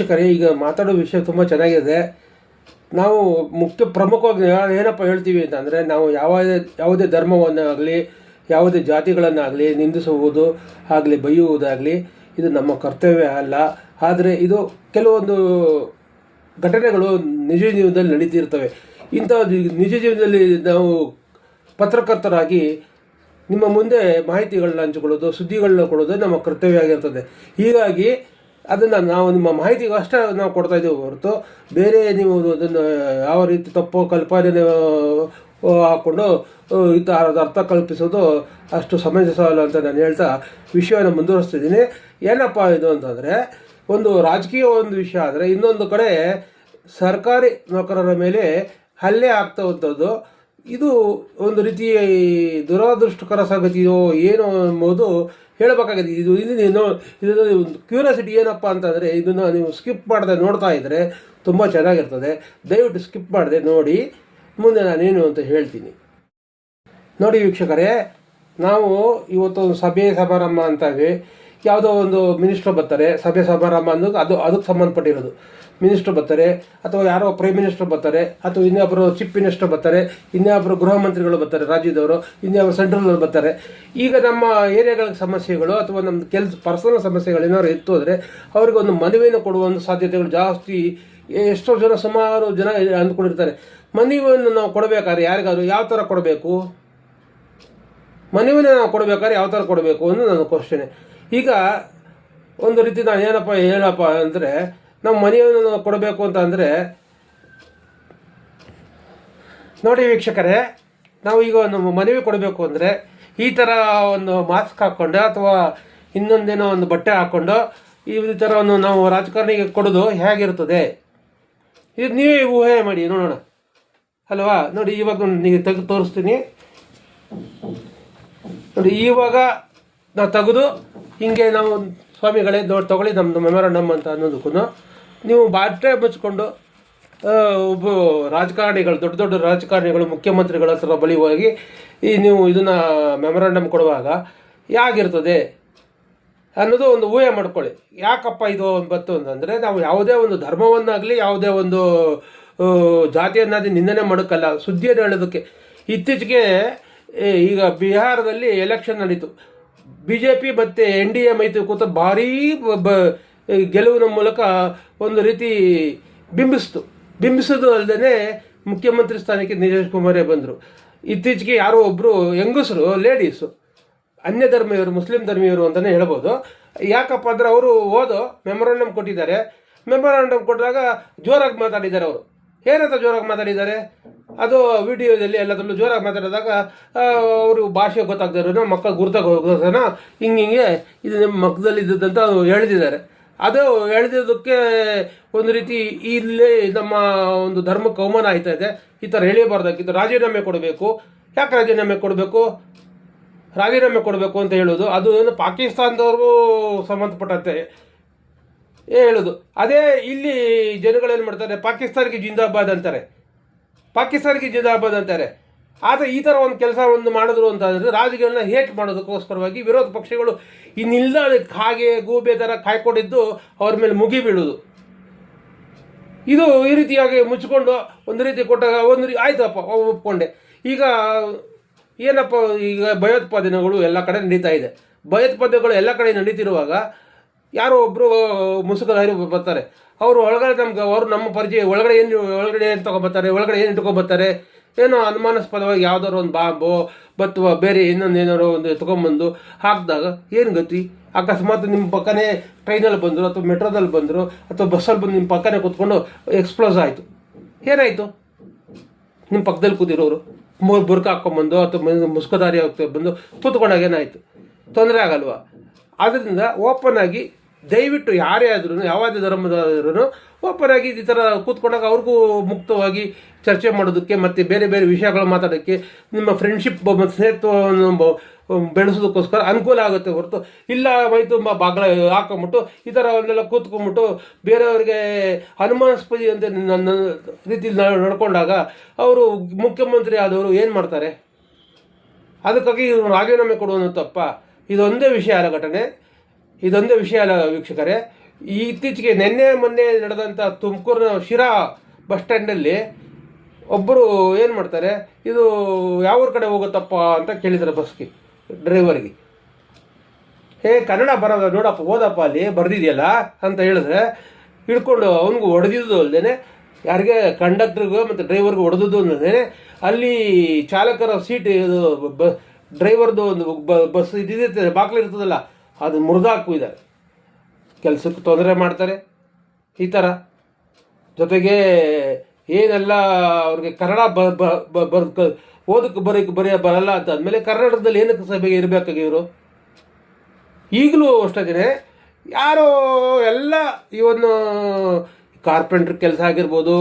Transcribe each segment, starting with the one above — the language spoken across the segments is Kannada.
ವೀಕ್ಷಕರೇ ಈಗ ಮಾತಾಡೋ ವಿಷಯ ತುಂಬ ಚೆನ್ನಾಗಿದೆ. ನಾವು ಮುಖ್ಯ ಪ್ರಮುಖವಾಗಿ ಏನಪ್ಪ ಹೇಳ್ತೀವಿ ಅಂತಂದರೆ, ನಾವು ಯಾವುದೇ ಯಾವುದೇ ಧರ್ಮವನ್ನಾಗಲಿ, ಯಾವುದೇ ಜಾತಿಗಳನ್ನಾಗಲಿ ನಿಂದಿಸುವುದು ಆಗಲಿ ಬೈಯುವುದಾಗಲಿ, ಇದು ನಮ್ಮ ಕರ್ತವ್ಯ ಅಲ್ಲ. ಆದರೆ ಇದು ಕೆಲವೊಂದು ಘಟನೆಗಳು ನಿಜ ಜೀವನದಲ್ಲಿ ನಡೀತಿರ್ತವೆ. ಇಂಥ ನಿಜ ಜೀವನದಲ್ಲಿ ನಾವು ಪತ್ರಕರ್ತರಾಗಿ ನಿಮ್ಮ ಮುಂದೆ ಮಾಹಿತಿಗಳನ್ನ ಹಂಚಿಕೊಳ್ಳೋದು, ಸುದ್ದಿಗಳನ್ನ ಕೊಡೋದು ನಮ್ಮ ಕರ್ತವ್ಯ ಆಗಿರ್ತದೆ. ಹೀಗಾಗಿ ಅದನ್ನು ನಾವು ನಿಮ್ಮ ಮಾಹಿತಿಗೆ ಅಷ್ಟೇ ನಾವು ಕೊಡ್ತಾ ಇದ್ದೀವಿ ಹೊರತು ಬೇರೆ ನೀವು ಅದನ್ನು ಯಾವ ರೀತಿ ತಪ್ಪು ಕಲ್ಪನೆ ಹಾಕ್ಕೊಂಡು ಈ ಥರದ ಅರ್ಥ ಕಲ್ಪಿಸೋದು ಅಷ್ಟು ಸಮಂಜಸವಲ್ಲ ಅಂತ ನಾನು ಹೇಳ್ತಾ ವಿಷಯವನ್ನು ಮುಂದುವರಿಸ್ತಿದ್ದೀನಿ. ಏನಪ್ಪ ಇದು ಅಂತಂದರೆ, ಒಂದು ರಾಜಕೀಯ ಒಂದು ವಿಷಯ ಆದರೆ ಇನ್ನೊಂದು ಕಡೆ ಸರ್ಕಾರಿ ನೌಕರರ ಮೇಲೆ ಹಲ್ಲೆ ಆಗ್ತವಂಥದ್ದು ಇದು ಒಂದು ರೀತಿ ದುರದೃಷ್ಟಕರ ಸಂಗತಿಯೋ ಏನೋ ಎಂಬುದು ಹೇಳಬೇಕಾಗಿದೆ. ಇದು ಇಲ್ಲಿ ನೀನು ಇದರಲ್ಲಿ ಒಂದು ಕ್ಯೂರಿಯಾಸಿಟಿ ಏನಪ್ಪ ಅಂತಂದರೆ ಇದನ್ನು ನೀವು ಸ್ಕಿಪ್ ಮಾಡದೆ ನೋಡ್ತಾ ಇದ್ದರೆ ತುಂಬ ಚೆನ್ನಾಗಿರ್ತದೆ. ದಯವಿಟ್ಟು ಸ್ಕಿಪ್ ಮಾಡದೆ ನೋಡಿ. ಮುಂದೆ ನಾನೇನು ಅಂತ ಹೇಳ್ತೀನಿ. ನೋಡಿ ವೀಕ್ಷಕರೇ, ನಾವು ಇವತ್ತು ಒಂದು ಸಭೆ, ಸಮಾರಂಭ ಅಂತಾವೆ. ಯಾವುದೋ ಒಂದು ಮಿನಿಸ್ಟ್ರ್ ಬರ್ತಾರೆ, ಸಭೆ ಸಮಾರಂಭ ಅನ್ನೋದು ಅದು, ಅದಕ್ಕೆ ಸಂಬಂಧಪಟ್ಟಿರೋದು. ಮಿನಿಸ್ಟ್ರ್ ಬರ್ತಾರೆ, ಅಥವಾ ಯಾರೋ ಪ್ರೈಮ್ ಮಿನಿಸ್ಟರ್ ಬರ್ತಾರೆ, ಅಥವಾ ಇನ್ನೊಬ್ಬರು ಚೀಫ್ ಮಿನಿಸ್ಟರ್ ಬರ್ತಾರೆ ಇನ್ನೊಬ್ಬರು ಗೃಹ ಮಂತ್ರಿಗಳು ಬರ್ತಾರೆ, ರಾಜ್ಯದವರು ಇನ್ನೊಬ್ಬರು ಸೆಂಟ್ರಲ್ ಬರ್ತಾರೆ. ಈಗ ನಮ್ಮ ಏರಿಯಾಗಳ ಸಮಸ್ಯೆಗಳು ಅಥವಾ ನಮ್ಮ ಕೆಲಸ ಪರ್ಸನಲ್ ಸಮಸ್ಯೆಗಳು ಏನಾದ್ರು ಇತ್ತು ಅಂದರೆ ಅವ್ರಿಗೆ ಒಂದು ಮನವಿಯನ್ನು ಕೊಡುವ ಒಂದು ಸಾಧ್ಯತೆಗಳು ಜಾಸ್ತಿ, ಎಷ್ಟೋ ಜನ ಸುಮಾರು ಜನ ಅಂದ್ಕೊಂಡಿರ್ತಾರೆ. ಮನವಿಯನ್ನು ನಾವು ಕೊಡಬೇಕಾದ್ರೆ ಯಾರಿಗಾದ್ರು ಯಾವ ಥರ ಕೊಡಬೇಕು? ಮನವಿನ ನಾವು ಕೊಡಬೇಕಾದ್ರೆ ಯಾವ ಥರ ಕೊಡಬೇಕು ಅನ್ನೋದು ನನ್ನ ಕ್ವಶನೆ ಈಗ ಒಂದು ರೀತಿ ನಾನು ಏನಪ್ಪ ಹೇಳಪ್ಪ ಅಂದರೆ ನಮ್ಮ ಮನೆಯನ್ನು ಕೊಡಬೇಕು ಅಂತ ಅಂದರೆ, ನೋಡಿ ವೀಕ್ಷಕರೇ, ನಾವು ಈಗ ಒಂದು ಮನವಿ ಕೊಡಬೇಕು ಅಂದರೆ ಈ ಥರ ಒಂದು ಮಾಸ್ಕ್ ಹಾಕ್ಕೊಂಡು ಅಥವಾ ಇನ್ನೊಂದೇನೋ ಒಂದು ಬಟ್ಟೆ ಹಾಕ್ಕೊಂಡು ಈ ಥರ ಒಂದು ನಾವು ರಾಜಕಾರಣಿಗೆ ಕೊಡೋದು ಹೇಗಿರ್ತದೆ ಇದು ನೀವೇ ಊಹೆ ಮಾಡಿ, ನೋಡೋಣ. ಅಲ್ವಾ? ನೋಡಿ, ಇವಾಗ ನೀವು ತೆಗೆದು ತೋರಿಸ್ತೀನಿ. ನೋಡಿ, ಇವಾಗ ನಾವು ತೆಗೆದು ಹಿಂಗೆ ನಾವು ಸ್ವಾಮಿಗಳೇ ನೋಡಿ ತಗೊಳ್ಳಿ ನಮ್ಮದು ಮೆಮೊರಂಡಮ್ ಅಂತ ಅನ್ನೋದಕ್ಕೂ ನೀವು ಬಾಟ್ರೆ ಆ, ಒಬ್ಬ ರಾಜಕಾರಣಿಗಳು ದೊಡ್ಡ ದೊಡ್ಡ ರಾಜಕಾರಣಿಗಳು ಮುಖ್ಯಮಂತ್ರಿಗಳ ಹತ್ರ ಬಳಿ ಹೋಗಿ ಈ ನೀವು ಇದನ್ನು ಮೆಮೊರಂಡಮ್ ಕೊಡುವಾಗ ಯಾಗಿರ್ತದೆ ಅನ್ನೋದು ಒಂದು ಊಹೆ ಮಾಡ್ಕೊಳ್ಳಿ. ಯಾಕಪ್ಪ ಇದು ಬಂತು ಅಂತಂದರೆ ನಾವು ಯಾವುದೇ ಒಂದು ಧರ್ಮವನ್ನಾಗಲಿ ಯಾವುದೇ ಒಂದು ಜಾತಿಯನ್ನಾದ್ರೆ ನಿಂದನೆ ಮಾಡೋಕ್ಕಲ್ಲ. ಸುದ್ದಿಯನ್ನು ಹೇಳೋದಕ್ಕೆ. ಇತ್ತೀಚೆಗೆ ಈಗ ಬಿಹಾರದಲ್ಲಿ ಎಲೆಕ್ಷನ್ ನಡೀತು. ಬಿ ಜೆ ಪಿ ಮತ್ತು ಎನ್ ಡಿ ಎ ಮೈತ್ರಿಕೂಟ ಭಾರೀ ಗೆಲುವಿನ ಮೂಲಕ ಒಂದು ರೀತಿ ಬಿಂಬಿಸ್ತು. ಬಿಂಬಿಸೋದು ಅಲ್ಲದೆ ಮುಖ್ಯಮಂತ್ರಿ ಸ್ಥಾನಕ್ಕೆ ನಿತೀಶ್ ಕುಮಾರೇ ಬಂದರು. ಇತ್ತೀಚೆಗೆ ಯಾರೋ ಒಬ್ಬರು ಹೆಂಗಸರು ಲೇಡೀಸು ಅನ್ಯ ಧರ್ಮೀಯರು, ಮುಸ್ಲಿಂ ಧರ್ಮೀಯರು ಅಂತಲೇ ಹೇಳ್ಬೋದು. ಯಾಕಪ್ಪ ಅಂದ್ರೆ ಅವರು ಓದು ಮೆಮೊರಾಂಡಮ್ ಕೊಟ್ಟಿದ್ದಾರೆ. ಮೆಮೊರಾಂಡಮ್ ಕೊಟ್ಟಾಗ ಜೋರಾಗಿ ಮಾತಾಡಿದ್ದಾರೆ ಅವರು. ಏನಂತ ಜೋರಾಗಿ ಮಾತಾಡಿದ್ದಾರೆ? ಅದು ವಿಡಿಯೋದಲ್ಲಿ ಎಲ್ಲದರಲ್ಲೂ ಜೋರಾಗಿ ಮಾತಾಡಿದಾಗ ಅವರು ಭಾಷೆ ಗೊತ್ತಾಗ್ದಾರ ಮಕ್ಕಳು ಗುರುತಾಗ ಹೋಗೋದನ್ನ ಹಿಂಗೆ ಹಿಂಗೆ ಇದು ನಿಮ್ಮ ಮಕ್ಕದಲ್ಲಿ ಅವರು ಹೇಳ್ತಿದ್ದಾರೆ ಅದು ಹೇಳಿದಕ್ಕೆ ಒಂದು ರೀತಿ ಇಲ್ಲಿ ನಮ್ಮ ಒಂದು ಧರ್ಮಕ್ಕೆ ಅವಮಾನ ಆಯ್ತಾ ಇದೆ. ಈ ಥರ ಎಳಿಬಾರ್ದಾಗಿತ್ತು ರಾಜೀನಾಮೆ ಕೊಡಬೇಕು. ಯಾಕೆ ರಾಜೀನಾಮೆ ಕೊಡಬೇಕು? ರಾಜೀನಾಮೆ ಕೊಡಬೇಕು ಅಂತ ಹೇಳೋದು. ಅದು ಏನು ಪಾಕಿಸ್ತಾನದವ್ರಿಗೂ ಸಂಬಂಧಪಟ್ಟಂತೆ ಹೇಳೋದು. ಅದೇ ಇಲ್ಲಿ ಜನಗಳೇನು ಮಾಡ್ತಾರೆ? ಪಾಕಿಸ್ತಾನಿಗೆ ಜಿಂದಾಬಾದ್ ಅಂತಾರೆ. ಪಾಕಿಸ್ತಾನಿಗೆ ಜಿಂದಾಬಾದ್ ಅಂತಾರೆ. ಆದರೆ ಈ ಥರ ಒಂದು ಕೆಲಸ ಒಂದು ಮಾಡಿದ್ರು ಅಂತ ಅಂದರೆ ರಾಜಕೀಯನ ಹೇಟ್ ಮಾಡೋದಕ್ಕೋಸ್ಕರವಾಗಿ ವಿರೋಧ ಪಕ್ಷಗಳು ಇನ್ನಿಲ್ಲ ಹಾಗೆ ಗೂಬೆ ಥರ ಕಾಯ್ಕೊಂಡಿದ್ದು ಅವ್ರ ಮೇಲೆ ಮುಗಿ ಬೀಳೋದು. ಇದು ಈ ರೀತಿಯಾಗಿ ಮುಚ್ಚಿಕೊಂಡು ಒಂದು ರೀತಿ ಕೊಟ್ಟಾಗ ಒಂದು ರೀ ಆಯ್ತಪ್ಪ ಒಪ್ಕೊಂಡೆ. ಈಗ ಏನಪ್ಪ, ಈಗ ಭಯೋತ್ಪಾದನೆಗಳು ಎಲ್ಲ ಕಡೆ ನಡೀತಾ ಇದೆ. ಭಯೋತ್ಪಾದನೆಗಳು ಎಲ್ಲ ಕಡೆ ನಡೀತಿರುವಾಗ ಯಾರೋ ಒಬ್ಬರು ಮುಸುಕದಾರಿ ಬರ್ತಾರೆ. ಅವರು ಒಳಗಡೆ ನಮ್ಗೆ, ಅವರು ನಮ್ಮ ಪರಿಚಯ, ಒಳಗಡೆ ಏನು ಒಳಗಡೆ ಏನು ತೊಗೊಬರ್ತಾರೆ ಒಳಗಡೆ ಏನು ಇಟ್ಕೊಬರ್ತಾರೆ ಏನೋ ಅನುಮಾನಾಸ್ಪದವಾಗಿ ಯಾವ್ದಾದ್ರು ಒಂದು ಬಾಂಬು ಅಥವಾ ಬೇರೆ ಇನ್ನೊಂದು ಏನಾದ್ರು ಒಂದು ತೊಗೊಂಬಂದು ಹಾಕಿದಾಗ ಏನು ಗತಿ? ಅಕಸ್ಮಾತ್ ನಿಮ್ಮ ಪಕ್ಕನೇ ಟ್ರೈನಲ್ಲಿ ಬಂದರು, ಅಥವಾ ಮೆಟ್ರೋದಲ್ಲಿ ಬಂದರು, ಅಥವಾ ಬಸ್ಸಲ್ಲಿ ಬಂದು ನಿಮ್ಮ ಪಕ್ಕನೇ ಕೂತ್ಕೊಂಡು ಎಕ್ಸ್ಪ್ಲೋಸ್ ಆಯಿತು. ಏನಾಯಿತು? ನಿಮ್ಮ ಪಕ್ಕದಲ್ಲಿ ಕೂತಿರೋರು ಮೂರು ಬುರ್ಕ ಹಾಕ್ಕೊಂಬಂದು ಅಥವಾ ಮುಸ್ಕದಾರಿ ಹೋಗ್ತಾ ಬಂದು ಕೂತ್ಕೊಂಡಾಗ ಏನಾಯಿತು? ತೊಂದರೆ ಆಗಲ್ವಾ? ಆದ್ದರಿಂದ ಓಪನ್ ಆಗಿ ದಯವಿಟ್ಟು ಯಾರೇ ಆದ್ರೂ ಯಾವುದೇ ಧರ್ಮದಾದ್ರೂ ಓಪನ್ ಆಗಿ ಈ ಥರ ಕೂತ್ಕೊಂಡಾಗ ಅವ್ರಿಗೂ ಮುಕ್ತವಾಗಿ ಚರ್ಚೆ ಮಾಡೋದಕ್ಕೆ ಮತ್ತು ಬೇರೆ ಬೇರೆ ವಿಷಯಗಳು ಮಾತಾಡೋಕ್ಕೆ ನಿಮ್ಮ ಫ್ರೆಂಡ್ಶಿಪ್ ಮತ್ತು ಸ್ನೇಹಿತ್ವವನ್ನು ಬೆಳೆಸೋದಕ್ಕೋಸ್ಕರ ಅನುಕೂಲ ಆಗುತ್ತೆ ಹೊರತು ಇಲ್ಲ ಮೈ ತುಂಬ ಬಾಗ್ಲ ಹಾಕೊಂಬಿಟ್ಟು ಈ ಥರ ಅವನ್ನೆಲ್ಲ ಕೂತ್ಕೊಂಡ್ಬಿಟ್ಟು ಬೇರೆಯವ್ರಿಗೆ ಹನುಮಾನಸ್ಪದಿ ಅಂತ ನನ್ನ ರೀತಿಯಲ್ಲಿ ನಡ್- ನಡ್ಕೊಂಡಾಗ ಅವರು ಮುಖ್ಯಮಂತ್ರಿ ಆದವರು ಏನು ಮಾಡ್ತಾರೆ? ಅದಕ್ಕಾಗಿ ರಾಜೀನಾಮೆ ಕೊಡುವುದು ತಪ್ಪ? ಇದೊಂದೇ ವಿಷಯ ಅಲ್ಲ ಘಟನೆ. ಇದೊಂದೇ ವಿಷಯ ಅಲ್ಲ ವೀಕ್ಷಕರೇ. ಈ ಇತ್ತೀಚೆಗೆ ನಿನ್ನೆ ಮೊನ್ನೆ ನಡೆದಂಥ ತುಮಕೂರಿನ ಶಿರಾ ಬಸ್ ಸ್ಟ್ಯಾಂಡಲ್ಲಿ ಒಬ್ಬರು ಏನು ಮಾಡ್ತಾರೆ, ಇದು ಯಾವ ಕಡೆ ಹೋಗುತ್ತಪ್ಪ ಅಂತ ಕೇಳಿದ್ದಾರೆ ಬಸ್ಗೆ ಡ್ರೈವರ್ಗೆ ಹೇ, ಕನ್ನಡ ಬರೋದ ನೋಡಪ್ಪ ಓದಪ್ಪ ಅಲ್ಲಿ, ಬರೆದಿದೆಯಲ್ಲ ಅಂತ ಹೇಳಿದ್ರೆ, ಹಿಡ್ಕೊಂಡು ಅವನಿಗೂ ಹೊಡೆದಿದ್ದು ಅಲ್ಲದೇ ಯಾರಿಗೆ ಕಂಡಕ್ಟ್ರಿಗೂ ಮತ್ತು ಡ್ರೈವರ್ಗೂ ಹೊಡೆದದ್ದು ಅಲ್ಲದೆ ಅಲ್ಲಿ ಚಾಲಕರ ಸೀಟ್ ಇದು ಬ ಡ್ರೈವರ್ದು ಒಂದು ಬಸ್ ಇದಿರ್ತದೆ ಬಾಕ್ಲು ಇರ್ತದಲ್ಲ ಅದು ಮುರಿದಾಕು ಇದ್ದಾರೆ ಕೆಲಸಕ್ಕೆ ತೊಂದರೆ ಮಾಡ್ತಾರೆ. ಈ ಥರ ಜೊತೆಗೆ ಏನೆಲ್ಲ ಅವ್ರಿಗೆ ಕನ್ನಡ ಬ ಓದಕ್ಕೆ ಬರೋಕ್ಕೆ ಬರೆಯ ಬರಲ್ಲ ಅಂತ ಅಂದಮೇಲೆ ಕರ್ನಾಟಕದಲ್ಲಿ ಏನಕ್ಕೆ ಸಭೆಗೆ ಇರಬೇಕಾಗಿ ಇವರು? ಈಗಲೂ ಅಷ್ಟೇ ಯಾರೋ ಎಲ್ಲ ಇವನ್ನು ಕಾರ್ಪೆಂಟ್ರ್ ಕೆಲಸ ಆಗಿರ್ಬೋದು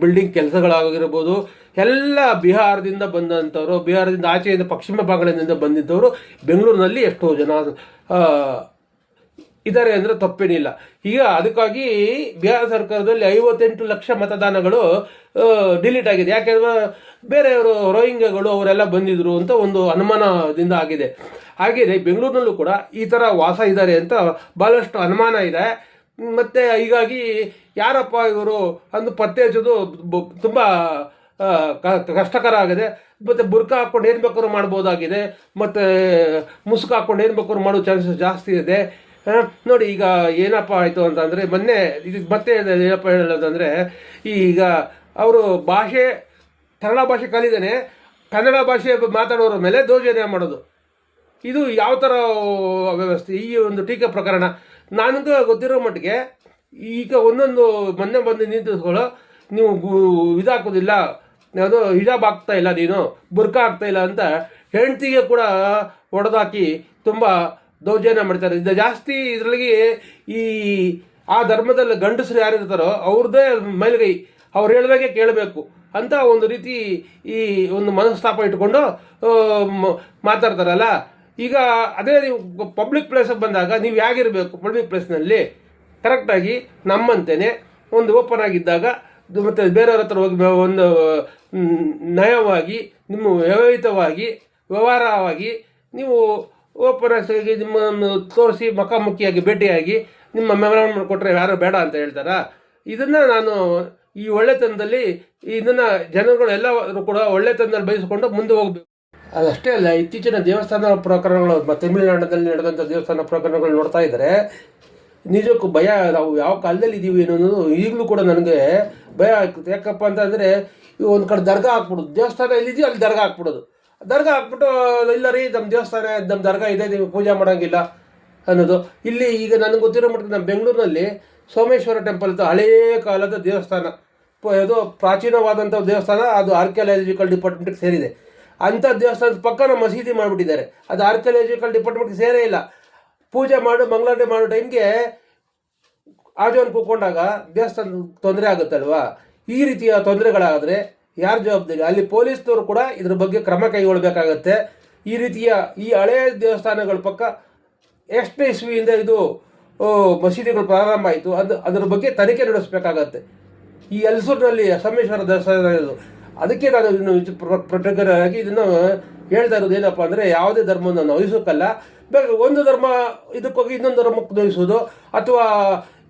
ಬಿಲ್ಡಿಂಗ್ ಕೆಲಸಗಳಾಗಿರ್ಬೋದು ಎಲ್ಲ ಬಿಹಾರದಿಂದ ಬಂದಂಥವರು, ಬಿಹಾರದಿಂದ ಆಚೆಯಿಂದ ಪಶ್ಚಿಮ ಭಾಗಗಳಿಂದ ಬಂದಿದ್ದವರು ಬೆಂಗಳೂರಿನಲ್ಲಿ ಎಷ್ಟೋ ಜನ ಇದ್ದಾರೆ ಅಂದರೆ ತಪ್ಪೇನಿಲ್ಲ. ಈಗ ಅದಕ್ಕಾಗಿ ಬಿಹಾರ ಸರ್ಕಾರದಲ್ಲಿ ಐವತ್ತೆಂಟು ಲಕ್ಷ ಮತದಾನಗಳು ಡಿಲೀಟ್ ಆಗಿದೆ. ಯಾಕೆಂದ್ರೆ ಬೇರೆಯವರು ರೋಹಿಂಗ್ಯಗಳು ಅವರೆಲ್ಲ ಬಂದಿದ್ರು ಅಂತ ಒಂದು ಅನುಮಾನದಿಂದ ಆಗಿದೆ. ಹಾಗೆಯೇ ಬೆಂಗಳೂರಿನಲ್ಲೂ ಕೂಡ ಈ ಥರ ವಾಸ ಇದ್ದಾರೆ ಅಂತ ಭಾಳಷ್ಟು ಅನುಮಾನ ಇದೆ. ಮತ್ತು ಹೀಗಾಗಿ ಯಾರಪ್ಪ ಇವರು ಅಂದು ಪತ್ತೆ ಹಚ್ಚೋದು ತುಂಬ ಕಷ್ಟಕರ ಆಗಿದೆ. ಮತ್ತು ಬುರ್ಕ ಹಾಕ್ಕೊಂಡು ಏನು ಬೇಕಾದ್ರೂ ಮಾಡ್ಬೋದಾಗಿದೆ. ಮತ್ತು, ಮುಸ್ಕ ಹಾಕ್ಕೊಂಡು ಏನು ಬೇಕಾದ್ರೂ ಮಾಡೋ ಚಾನ್ಸಸ್ ಜಾಸ್ತಿ ಇದೆ. ನೋಡಿ, ಈಗ ಏನಪ್ಪ ಆಯಿತು ಅಂತಂದರೆ, ಮೊನ್ನೆ ಇದು ಮತ್ತೆ ಏನಪ್ಪ ಹೇಳೋದಂದರೆ ಈಗ ಅವರು ಭಾಷೆ, ಕನ್ನಡ ಭಾಷೆ ಕಲಿದಾನೆ, ಕನ್ನಡ ಭಾಷೆ ಮಾತಾಡೋರ ಮೇಲೆ ದೌರ್ಜನ್ಯ ಮಾಡೋದು? ಇದು ಯಾವ ಥರ ವ್ಯವಸ್ಥೆ ಈ ಒಂದು ಟೀಕೆ ಪ್ರಕರಣ. ನನಗೆ ಗೊತ್ತಿರೋ ಮಟ್ಟಿಗೆ ಈಗ ಒಂದೊಂದು ಮೊನ್ನೆ ಬಂದು ನಿಂತಿಸ್ಕೊಳ್ಳೋ ನೀವು ಇದಾಕೋದಿಲ್ಲ. ಯಾವುದೋ ಹಿಜಾಬ್ ಆಗ್ತಾ ಇಲ್ಲ ನೀನು ಬುರ್ಕ ಆಗ್ತಾ ಇಲ್ಲ ಅಂತ ಹೆಂಡತಿಗೆ ಕೂಡ ಹೊಡೆದಾಕಿ ತುಂಬ ದೌರ್ಜನ್ಯ ಮಾಡ್ತಾರೆ. ಇದು ಜಾಸ್ತಿ ಇದರಲ್ಲಿ ಈ, ಆ ಧರ್ಮದಲ್ಲಿ ಗಂಡಸರು ಯಾರಿರ್ತಾರೋ ಅವ್ರದ್ದೇ ಮೇಲ್ಗೈ, ಅವ್ರು ಹೇಳ್ದಾಗೆ ಕೇಳಬೇಕು ಅಂತ ಒಂದು ರೀತಿ ಈ ಒಂದು ಮನಸ್ತಾಪ ಇಟ್ಕೊಂಡು ಮಾತಾಡ್ತಾರಲ್ಲ. ಈಗ ಅದೇ ನೀವು ಪಬ್ಲಿಕ್ ಪ್ಲೇಸಿಗೆ ಬಂದಾಗ ನೀವು ಹೇಗಿರಬೇಕು ಪಬ್ಲಿಕ್ ಪ್ಲೇಸ್ನಲ್ಲಿ ಕರೆಕ್ಟಾಗಿ ನಮ್ಮಂತೆಯೇ ಒಂದು ಓಪನ್ ಆಗಿದ್ದಾಗ ಮತ್ತು ಬೇರೆಯವ್ರ ಹತ್ರ ಹೋಗಿ ಒಂದು ನಯವಾಗಿ, ನಿಮ್ಮ ವ್ಯವಹಿತವಾಗಿ ವ್ಯವಹಾರವಾಗಿ ನೀವು ಓಪನ್ ಆಗಿ ನಿಮ್ಮನ್ನು ತೋರಿಸಿ ಮುಖಾಮುಖಿಯಾಗಿ ಭೇಟಿಯಾಗಿ ನಿಮ್ಮ ಮೆಮೊರಾಂಡಮ್ ಕೊಟ್ಟರೆ ಯಾರು ಬೇಡ ಅಂತ ಹೇಳ್ತಾರಾ. ಇದನ್ನು ನಾನು ಈ ಒಳ್ಳೆತನದಲ್ಲಿ ಇದನ್ನು ಜನಗಳು ಎಲ್ಲರೂ ಕೂಡ ಒಳ್ಳೆತನದಲ್ಲಿ ಬಯಸಿಕೊಂಡು ಮುಂದೆ ಹೋಗಬೇಕು. ಅದಷ್ಟೇ ಅಲ್ಲ, ಇತ್ತೀಚಿನ ದೇವಸ್ಥಾನ ಪ್ರಕರಣಗಳು ತಮಿಳುನಾಡಿನಲ್ಲಿ ನಡೆದಂಥ ದೇವಸ್ಥಾನ ಪ್ರಕರಣಗಳು ನೋಡ್ತಾ ಇದ್ದರೆ ನಿಜಕ್ಕೂ ಭಯ, ನಾವು ಯಾವ ಕಾಲದಲ್ಲಿ ಇದ್ದೀವಿ ಅನ್ನೋದು ಈಗಲೂ ಕೂಡ ನನಗೆ ಭಯ ಆಗ್ತದೆ. ಯಾಕಪ್ಪ ಅಂತಂದರೆ ಒಂದು ಕಡೆ ದರ್ಗಾ ಹಾಕ್ಬಿಡೋದು. ದೇವಸ್ಥಾನ ಎಲ್ಲಿದೆಯೋ ಅಲ್ಲಿ ದರ್ಗಾ ಹಾಕ್ಬಿಡೋದು. ದರ್ಗಾ ಹಾಕ್ಬಿಟ್ಟು, ಇಲ್ಲ ರೀ ನಮ್ಮ ದೇವಸ್ಥಾನ ನಮ್ಮ ದರ್ಗಾ ಇದೆ, ನೀವು ಪೂಜೆ ಮಾಡೋಂಗಿಲ್ಲ ಅನ್ನೋದು. ಇಲ್ಲಿ ಈಗ ನನಗೆ ಗೊತ್ತಿರೋ ಮಟ್ಟಿಗೆ ನಮ್ಮ ಬೆಂಗಳೂರಿನಲ್ಲಿ ಸೋಮೇಶ್ವರ ಟೆಂಪಲ್ ಅಂತ ಹಳೆಯ ಕಾಲದ ದೇವಸ್ಥಾನ. ಇದು ಪ್ರಾಚೀನವಾದಂಥ ದೇವಸ್ಥಾನ, ಅದು ಆರ್ಕಿಯಾಲಜಿಕಲ್ ಡಿಪಾರ್ಟ್ಮೆಂಟ್ಗೆ ಸೇರಿದೆ. ಅಂಥ ದೇವಸ್ಥಾನದ ಪಕ್ಕನ ಮಸೀದಿ ಮಾಡಿಬಿಟ್ಟಿದ್ದಾರೆ. ಅದು ಆರ್ಕಿಯಾಲಜಿಕಲ್ ಡಿಪಾರ್ಟ್ಮೆಂಟ್ಗೆ ಸೇರೇ ಇಲ್ಲ. ಪೂಜೆ ಮಾಡು, ಮಂಗಳಾರತಿ ಮಾಡೋ ಟೈಮ್ಗೆ ಆಜೋನ್ ಕೂತ್ಕೊಂಡಾಗ ದೇವಸ್ಥಾನ ತೊಂದರೆ ಆಗುತ್ತಲ್ವಾ? ಈ ರೀತಿಯ ತೊಂದರೆಗಳಾದರೆ ಯಾರ ಜವಾಬ್ದಾರಿ? ಅಲ್ಲಿ ಪೊಲೀಸ್ನವರು ಕೂಡ ಇದ್ರ ಬಗ್ಗೆ ಕ್ರಮ ಕೈಗೊಳ್ಳಬೇಕಾಗತ್ತೆ ಈ ರೀತಿಯ ಈ ಹಳೆಯ ದೇವಸ್ಥಾನಗಳ ಪಕ್ಕ ಎಷ್ಟು ಇಸ್ವಿಯಿಂದ ಇದು ಮಸೀದಿಗಳು ಪ್ರಾರಂಭ ಆಯಿತು. ಅದು, ಅದರ ಬಗ್ಗೆ ತನಿಖೆ ನಡೆಸಬೇಕಾಗತ್ತೆ. ಈ ಎಲ್ಸೂರಿನಲ್ಲಿ ಸಮೇಶ್ವರ ದೇವಸ್ಥಾನ ಅದಕ್ಕೆ ನಾನು ಇದನ್ನು ಪ್ರೊಟೆಕ್ಟರಾಗಿ ಇದನ್ನು ಹೇಳ್ತಾ ಇರೋದು ಏನಪ್ಪ ಅಂದರೆ ಯಾವುದೇ ಧರ್ಮವನ್ನು ನಾವು ವಹಿಸೋಕ್ಕಲ್ಲ ಬೇಕಾದ್ರೆ ಒಂದು ಧರ್ಮ ಇದಕ್ಕೋಗಿ ಇನ್ನೊಂದು ಧರ್ಮಕ್ಕೆ ನೋಯಿಸೋದು ಅಥವಾ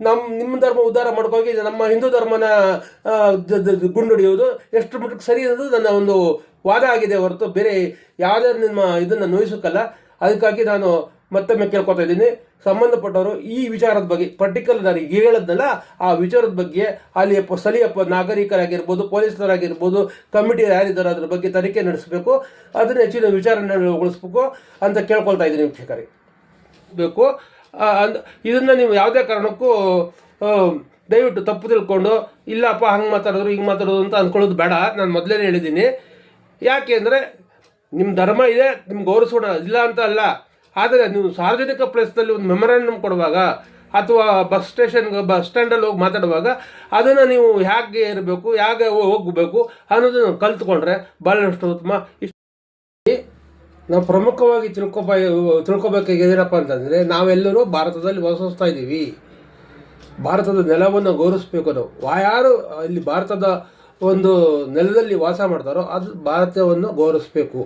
ನಮ್ಮ ನಿಮ್ಮ ಧರ್ಮ ಉದ್ಧಾರ ಮಾಡ್ಕೋಗಿ ನಮ್ಮ ಹಿಂದೂ ಧರ್ಮನ ಗುಂಡೊಡೆಯೋದು ಎಷ್ಟು ಮಟ್ಟಕ್ಕೆ ಸರಿ ಅನ್ನೋದು ನನ್ನ ಒಂದು ವಾದ ಆಗಿದೆ ಹೊರತು ಬೇರೆ ಯಾವುದೇ ನಿಮ್ಮ ಇದನ್ನು ನೋಯಿಸೋಕ್ಕಲ್ಲ. ಅದಕ್ಕಾಗಿ ನಾನು ಮತ್ತೊಮ್ಮೆ ಕೇಳ್ಕೊತಾ ಇದ್ದೀನಿ. ಸಂಬಂಧಪಟ್ಟವರು ಈ ವಿಚಾರದ ಬಗ್ಗೆ ಪರ್ಟಿಕ್ಯುಲರ್ ನಾನು ಹೇಳದ್ನಲ್ಲ, ಆ ವಿಚಾರದ ಬಗ್ಗೆ ಅಲ್ಲಿ ಸ್ಥಳೀಯ ನಾಗರಿಕರಾಗಿರ್ಬೋದು ಪೊಲೀಸರಾಗಿರ್ಬೋದು ಕಮಿಟಿ ಯಾರಿದ್ದಾರೆ ಅದ್ರ ಬಗ್ಗೆ ತನಿಖೆ ನಡೆಸಬೇಕು. ಅದನ್ನ ಹೆಚ್ಚಿನ ವಿಚಾರಣೆಗೊಳಿಸ್ಬೇಕು ಅಂತ ಕೇಳ್ಕೊಳ್ತಾ ಇದ್ದೀನಿ ವೀಕ್ಷಕರೇ. ಬೇಕು. ಇದನ್ನು ನೀವು ಯಾವುದೇ ಕಾರಣಕ್ಕೂ ದಯವಿಟ್ಟು ತಪ್ಪು ತಿಳ್ಕೊಂಡು, ಇಲ್ಲಪ್ಪ, ಹಂಗೆ ಮಾತಾಡೋದು ಹಿಂಗೆ ಮಾತಾಡೋದು ಅಂತ ಅಂದ್ಕೊಳ್ಳೋದು ಬೇಡ. ನಾನು ಮೊದಲೇ ಹೇಳಿದ್ದೀನಿ. ಯಾಕೆ ಅಂದರೆ ನಿಮ್ಮ ಧರ್ಮ ಇದೆ, ನಿಮ್ಗೆ ಗೌರವಿಸೋಣ, ಇಲ್ಲ ಅಂತ ಅಲ್ಲ. ಆದರೆ ನೀವು ಸಾರ್ವಜನಿಕ ಪ್ಲೇಸ್ನಲ್ಲಿ ಒಂದು ಮೆಮೊರಾಂಡಮ್ ಕೊಡುವಾಗ ಅಥವಾ ಬಸ್ ಸ್ಟೇಷನ್ಗೆ ಬಸ್ ಸ್ಟ್ಯಾಂಡಲ್ಲಿ ಹೋಗಿ ಮಾತಾಡುವಾಗ ಅದನ್ನು ನೀವು ಹೇಗೆ ಇರಬೇಕು, ಹೇಗೆ ಹೋಗಬೇಕು ಅನ್ನೋದನ್ನು ಕಲ್ತ್ಕೊಂಡ್ರೆ ಭಾಳಷ್ಟು ಉತ್ತಮ ಇಷ್ಟು ನಾವು ಪ್ರಮುಖವಾಗಿ ತಿಳ್ಕೊಬ ತಿಳ್ಕೊಬೇಕಾಗಿದ್ದೀರಪ್ಪ ಅಂತಂದರೆ ನಾವೆಲ್ಲರೂ ಭಾರತದಲ್ಲಿ ವಾಸಿಸ್ತಾ ಇದ್ದೀವಿ. ಭಾರತದ ನೆಲವನ್ನು ಗೌರವಿಸಬೇಕು ನಾವು. ಯಾರು ಇಲ್ಲಿ ಭಾರತದ ಒಂದು ನೆಲದಲ್ಲಿ ವಾಸ ಮಾಡ್ತಾರೋ ಅದು ಭಾರತವನ್ನು ಗೌರವಿಸ್ಬೇಕು.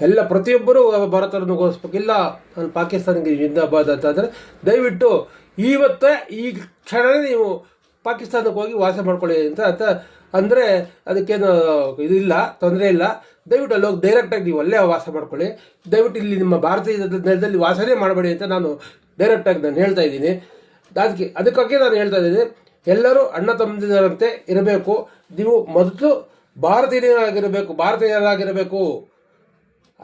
ಎಲ್ಲ ಪ್ರತಿಯೊಬ್ಬರೂ ಭಾರತವನ್ನು ಘೋಷಿಸ್ಬೇಕು ಇಲ್ಲ, ನಾನು ಪಾಕಿಸ್ತಾನಿಗೆ ಜಿಂದಾಬಾದ್ ಅಂತಂದರೆ ದಯವಿಟ್ಟು ಇವತ್ತೇ ಈ ಕ್ಷಣವೇ ನೀವು ಪಾಕಿಸ್ತಾನಕ್ಕೆ ಹೋಗಿ ವಾಸ ಮಾಡ್ಕೊಳ್ಳಿ ಅಂತ ಅಂತ ಅಂದರೆ ಅದಕ್ಕೇನು ಇದಿಲ್ಲ, ತೊಂದರೆ ಇಲ್ಲ. ದಯವಿಟ್ಟು ಅಲ್ಲಿ ಹೋಗಿ ಡೈರೆಕ್ಟಾಗಿ ನೀವು ಅಲ್ಲೇ ವಾಸ ಮಾಡ್ಕೊಳ್ಳಿ. ದಯವಿಟ್ಟು ಇಲ್ಲಿ ನಿಮ್ಮ ಭಾರತೀಯ ನೆಲದಲ್ಲಿ ವಾಸನೇ ಮಾಡಬೇಡಿ ಅಂತ ನಾನು ಡೈರೆಕ್ಟಾಗಿ ನಾನು ಹೇಳ್ತಾ ಇದ್ದೀನಿ. ಅದಕ್ಕೆ ಅದಕ್ಕಾಗಿ ನಾನು ಹೇಳ್ತಾ ಇದ್ದೀನಿ, ಎಲ್ಲರೂ ಅಣ್ಣ ತಮ್ಮದಿರಂತೆ ಇರಬೇಕು. ನೀವು ಮೊದಲು ಭಾರತೀಯರಾಗಿರಬೇಕು ಭಾರತೀಯರಾಗಿರಬೇಕು.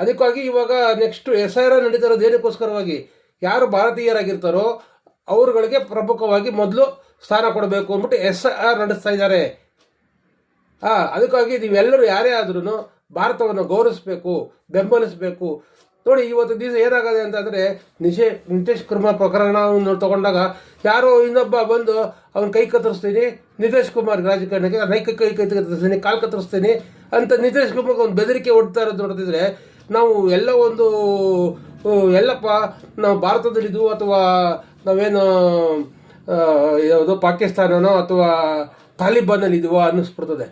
ಅದಕ್ಕಾಗಿ ಇವಾಗ ನೆಕ್ಸ್ಟ್ ಎಸ್ ಐ ಆರ್ ನಡೀತಾ ಇರೋದು ಏನಕ್ಕೋಸ್ಕರವಾಗಿ ಯಾರು ಭಾರತೀಯರಾಗಿರ್ತಾರೋ ಅವರುಗಳಿಗೆ ಪ್ರಮುಖವಾಗಿ ಮೊದಲು ಸ್ಥಾನ ಕೊಡಬೇಕು ಅಂದ್ಬಿಟ್ಟು ಎಸ್ ಐ ಆರ್ ನಡೆಸ್ತಾ ಇದ್ದಾರೆ. ಹಾ ಅದಕ್ಕಾಗಿ ನೀವೆಲ್ಲರೂ ಯಾರೇ ಆದ್ರೂ ಭಾರತವನ್ನು ಗೌರವಿಸಬೇಕು, ಬೆಂಬಲಿಸಬೇಕು. ನೋಡಿ, ಇವತ್ತು ದಿವಸ ಏನಾಗದೆ ಅಂತಂದರೆ ನಿಶೇ, ನಿತೇಶ್ ಕುಮಾರ್ ಪ್ರಕರಣವನ್ನು ತಗೊಂಡಾಗ ಯಾರೋ ಇನ್ನೊಬ್ಬ ಬಂದು ಅವನ ಕೈ ಕತ್ತರಿಸ್ತೀನಿ, ನಿತೇಶ್ ಕುಮಾರ್ ರಾಜಕಾರಣಕ್ಕೆ ನೈಕ ಕೈ ಕೈ ಕತ್ತರಿಸ್ತೀನಿ, ಕಾಲು ಕತ್ತರಿಸ್ತೀನಿ ಅಂತ ನಿತೇಶ್ ಕುಮಾರ್ ಒಂದು ಬೆದರಿಕೆ ಹೊಡ್ತಾ ಇರೋದು ನೋಡ್ತಿದ್ರೆ ನಾವು ಎಲ್ಲ ಒಂದು ಎಲ್ಲಪ್ಪ, ನಾವು ಭಾರತದಲ್ಲಿದ್ದು ಅಥವಾ ನಾವೇನು ಯಾವುದು ಪಾಕಿಸ್ತಾನನೋ ಅಥವಾ ತಾಲಿಬಾನಲ್ಲಿ ಇದೀವೋ ಅನ್ನಿಸ್ಬಿಡ್ತದೆ.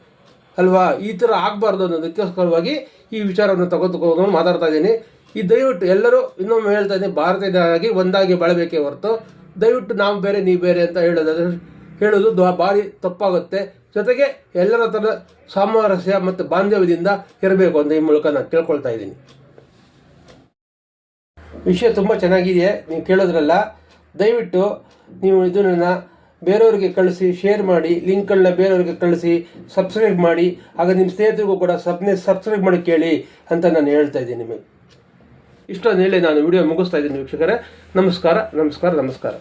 ಅಲ್ವಾ? ಈ ಥರ ಆಗಬಾರ್ದು ಅನ್ನೋದಕ್ಕೋಸ್ಕರವಾಗಿ ಈ ವಿಚಾರವನ್ನು ತಗೊತಕೊಂಡು ಮಾತಾಡ್ತಾ ಇದ್ದೀನಿ. ಈ ದಯವಿಟ್ಟು ಎಲ್ಲರೂ ಇನ್ನೊಮ್ಮೆ ಹೇಳ್ತಾ ಇದ್ದೀನಿ ಭಾರತದಾಗಿ ಒಂದಾಗಿ ಬಾಳಬೇಕೇ ಹೊರತು. ದಯವಿಟ್ಟು ನಾವು ಬೇರೆ, ನೀವು ಬೇರೆ ಅಂತ ಹೇಳೋದಾದ್ರೆ, ಹೇಳೋದು ಭಾರಿ ತಪ್ಪಾಗುತ್ತೆ. ಜೊತೆಗೆ ಎಲ್ಲರ ಥರ ಸಾಮರಸ್ಯ ಮತ್ತು ಬಾಂಧವ್ಯದಿಂದ ಇರಬೇಕು ಅಂತ ಈ ಮೂಲಕ ನಾನು ಕೇಳ್ಕೊಳ್ತಾ ಇದ್ದೀನಿ. ವಿಷಯ ತುಂಬ ಚೆನ್ನಾಗಿದೆ. ನೀವು ಕೇಳೋದ್ರಲ್ಲ, ದಯವಿಟ್ಟು ನೀವು ಇದನ್ನು ಬೇರೆಯವರಿಗೆ ಕಳಿಸಿ ಶೇರ್ ಮಾಡಿ ಲಿಂಕ್ಗಳನ್ನ ಬೇರೆಯವ್ರಿಗೆ ಕಳಿಸಿ ಸಬ್ಸ್ಕ್ರೈಬ್ ಮಾಡಿ, ಆಗ ನಿಮ್ಮ ಸ್ನೇಹಿತರಿಗೂ ಕೂಡ ಸಬ್ನೆ ಸಬ್ಸ್ಕ್ರೈಬ್ ಮಾಡಿ ಕೇಳಿ ಅಂತ ನಾನು ಹೇಳ್ತಾ ಇದ್ದೀನಿ ನಿಮಗೆ. ಇಷ್ಟೊಂದು ಹೇಳಿ ನಾನು ವಿಡಿಯೋ ಮುಗಿಸ್ತಾ ಇದ್ದೀನಿ ವೀಕ್ಷಕರೇ. ನಮಸ್ಕಾರ ನಮಸ್ಕಾರ ನಮಸ್ಕಾರ.